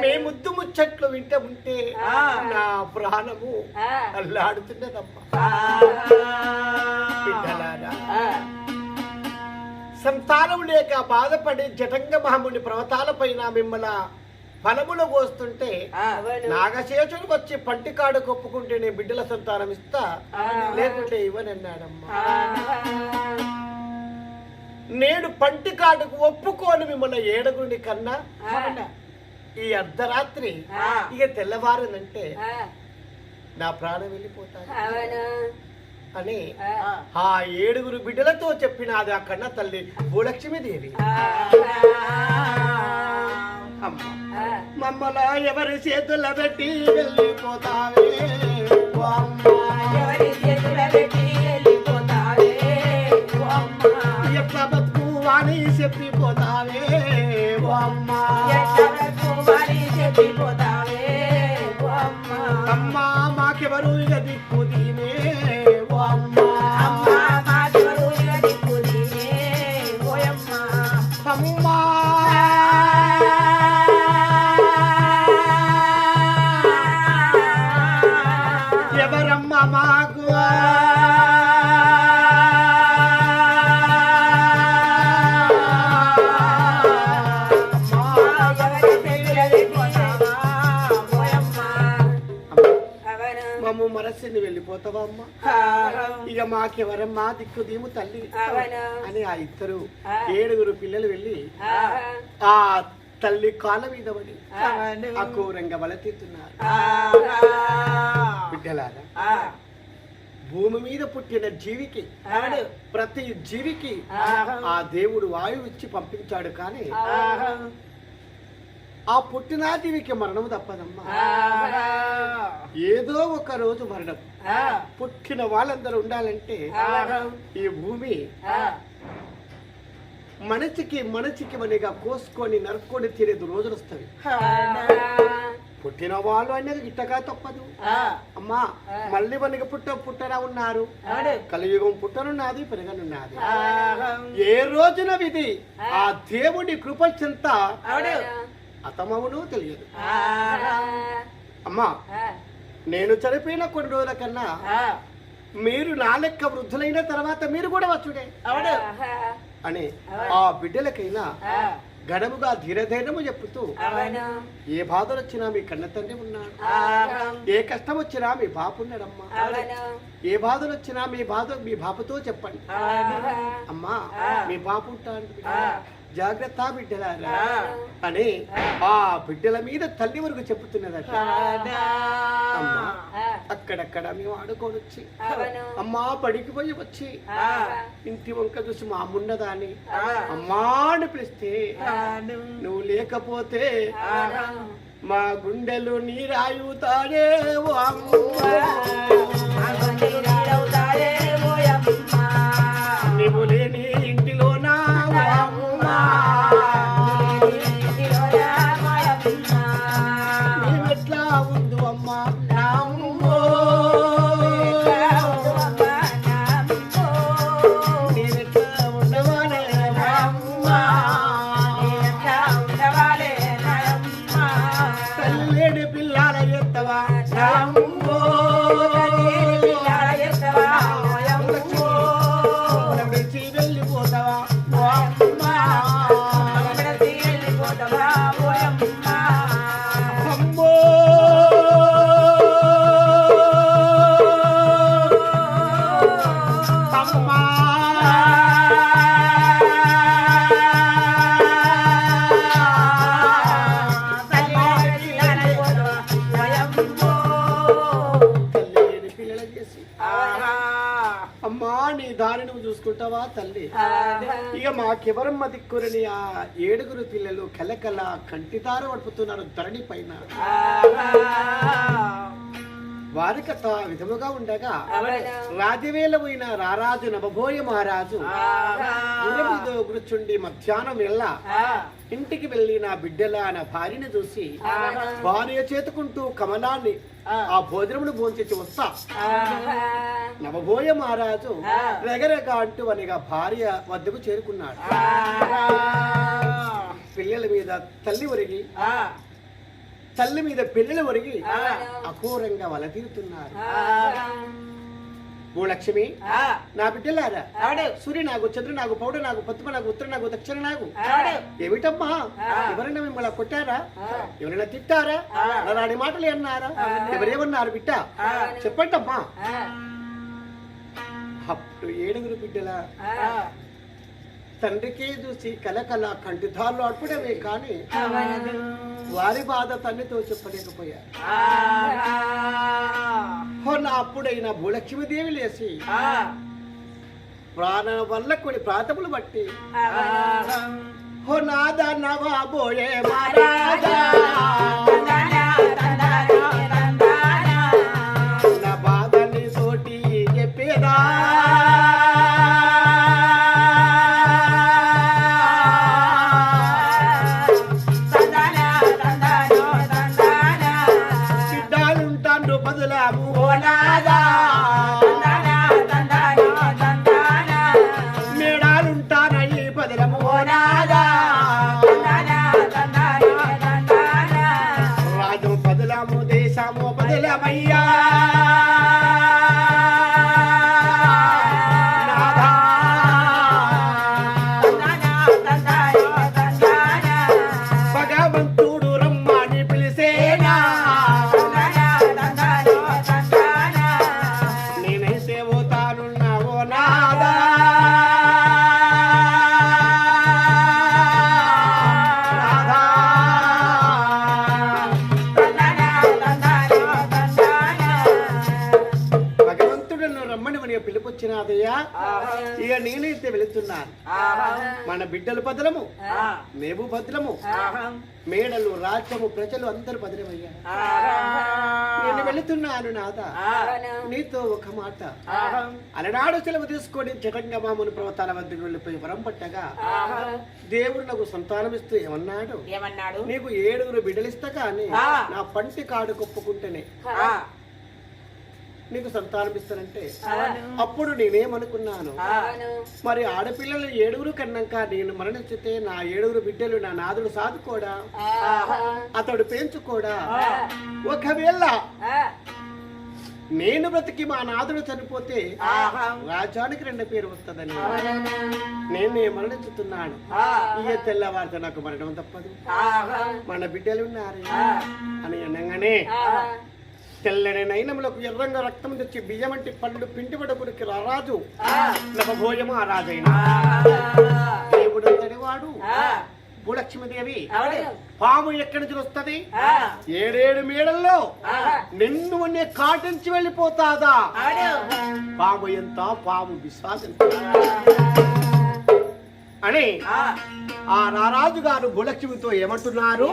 మీ ముద్దు ముచ్చట్లు వింటే ఉంటే నా ప్రాణము అల్లాడుతున్నదమ్మా. సంతానం లేక బాధపడి జటంగ మహముని పర్వతాల పైన మిమ్మల ఫలములు కోస్తుంటే నాగశేషుడు వచ్చి పంటికాడు కొప్పుకుంటే నేను బిడ్డల సంతానం ఇస్తా లేకుంటే ఇవ్వనన్నాడమ్మా. నేడు పంటికాడుకు ఒప్పుకోని మిమ్మల్ని ఏడుగుని కన్నా. ఈ అర్ధరాత్రి ఇక తెల్లవారునంటే నా ప్రాణం వెళ్ళిపోతాను అని ఆ. ఏడుగురు బిడ్డలతో చెప్పినది ఆ కన్న తల్లి భూలక్ష్మీదేవి అమ్మ. మమ్మల ఎవరి చేతుల పెట్టి వెళ్ళిపోతావే? చెప్పిపోతావే ఓ అమ్మ. అమ్మ మాకెవరు ఇక దిక్కు మమ్మ మనస్సుని వెళ్ళిపోతావా అమ్మ? ఇక మాకెవరమ్మా దిక్కు దీము తల్లి. అని ఆ ఇద్దరు ఏడుగురు పిల్లలు వెళ్ళి ఆ తల్లి కాళ్ళ మీద పడి అఘోరంగా వలతీస్తున్నారు బిడ్డలారా భూమి మీద పుట్టిన జీవికి ప్రతి జీవికి ఆ దేవుడు వాయువు ఇచ్చి పంపించాడు కానీ ఆ పుట్టిన జీవికి మరణం తప్పదమ్మా. ఏదో ఒక రోజు మరణం. పుట్టిన వాళ్ళందరూ ఉండాలంటే ఈ భూమి మనిషికి మనిషికి మనిగా కోసుకొని నరుక్కొని తినేది రోజులు వస్తాయి పుట్టిన వాళ్ళు అనేది ఇట్టగా తప్పదు. అమ్మా మళ్ళీ మనకి పుట్ట పుట్టరా ఉన్నారు? కలియుగం పుట్టనున్నది పెరగనున్నది. ఏ రోజున విధి? ఆ. దేవుడి కృప చెంత అతమవును తెలియదు. అమ్మా నేను చనిపోయిన కొన్ని రోజుల కన్నా మీరు నా లెక్క వృద్ధులైన తర్వాత మీరు కూడా వచ్చుడే. అని ఆ బిడ్డలకైనా గడముగా ధీరధైర్యము చెప్పుతూ ఏ బాధలు వచ్చినా మీ కన్న తండ్రి ఉన్నాడు. ఏ కష్టం వచ్చినా మీ బాపు ఉన్నాడమ్మా. ఏ బాధలు వచ్చినా మీ బాధ మీ బాపుతో చెప్పండి. అమ్మా మీ బాపు ఉంటాడు. జాగ్రత్త బిడ్డలారా అని ఆ బిడ్డల మీద తల్లి వరకు చెప్పుతున్నదట అమ్మా అక్కడక్కడ మేము ఆడుకొని వచ్చి అమ్మా బడికి పోయి వచ్చి ఇంటి వంక చూసి మా అమ్మున్నదా అని అమ్మా అని పిలిస్తే నువ్వు లేకపోతే మా గుండెలు నీరాయుతాడే అమ్మా దారి నువ్వు చూసుకుంటావా తల్లి? ఇక మాకెవరమ్మ దిక్కురని ఆ ఏడుగురు పిల్లలు కలకల కంటితార పడుపుతున్నారు ధరణి పైన. వారికి విధముగా ఉండగా రాజవేల పోయిన రారాజు నవభోయ మహారాజు కూర్చుండి మధ్యాహ్నం వెళ్ళ ఇంటికి వెళ్ళి నా బిడ్డల నా భార్యని చూసి భార్య చేతుకుంటూ కమలాన్ని ఆ. భోజనమును భోంచేసి వస్తా. నవభోయ మహారాజు రెగరెగ అంటూ అనిగా భార్య వద్దకు చేరుకున్నాడు. పిల్లల మీద తల్లి ఒరిగి తల్లి మీద పిల్లలు ఒరిగి అఘోరంగా వల తీరుతున్నారు భూలక్ష్మి నా బిడ్డలారా సూర్య నాకు చంద్ర నాకు పౌడ నాకు పద్మ నాకు ఉత్తర నాకు దక్షిణ నాకు ఏమిటమ్మా? ఎవరైనా మిమ్మల్ని కొట్టారా? ఎవరైనా తిట్టారా? అలాంటి మాటలు అన్నారా? ఎవరేమన్నారు బిడ్డ? చెప్పండి అమ్మా అప్పుడు ఏడుగురు బిడ్డల? తండ్రికే చూసి కలకల కంటిదారులు అడ్పడమే కానీ వారి బాధ తండ్రితో చెప్పలేకపోయారు. హో నా అప్పుడైన భూలక్ష్మీదేవి లేచి ప్రాణ వల్ల కొన్ని ప్రాతములు బట్టి హో నాదా నవాబోయే మహారాజా. Bahia. పిలుపొచ్చినాదయ్యా ఇక నేనైతే వెళుతున్నాను మన బిడ్డలు భద్రము మేము భద్రము మేడలు రాజ్యము ప్రజలు అందరూ భద్రమయ్యా నేను వెళుతున్నాను నాదా. నీతో ఒక మాట. అలనాడు సెలవు తీసుకొని జగంగమాముని పర్వతాల వద్దకు వెళ్ళిపోయి వరం పట్టగా దేవుడు నాకు సంతానం ఇస్తూ ఏమన్నాడు? ఏమన్నాడు? నీకు ఏడుగురు బిడ్డలిస్తా కానీ. నా పంటి కాడు కొప్పుకుంటేనే. నీకు సంతానం ఇస్తానంటే. అప్పుడు నేనేమనుకున్నాను మరి ఆడపిల్లలు ఏడుగురు కన్నాక నేను మరణించితే నా ఏడుగురు బిడ్డలు నా నాదుడు సాదుకోడా అతడు పెంచుకోడా? ఒకవేళ నేను బ్రతికి మా నాదుడు చనిపోతే. రాజానికి రెండు పేరు వస్తుందని. నేనే మరణించుతున్నాను. ఇక తెల్లవారితే నాకు మరణం తప్పదు. ఆహా, మన బిడ్డలు ఉన్నారు. అని అనగానే తెల్లని నయనములకు ఎర్రంగా రక్తం తెచ్చి బియ్యం వంటి పళ్ళు పిండి పడకునికి రారాజు నభోజము ఆ. రాజైన. దేవుడు వాడు. భూలక్ష్మీదేవి. పాము ఎక్కడి నుంచి వస్తది? ఏడేడు మేడల్లో. నిన్ను నే కాటించి వెళ్ళిపోతాదా. పాము ఎంత పాము విశ్వాసం. అని ఆ, రారాజు గారు భూలక్ష్మితో ఏమంటున్నారు?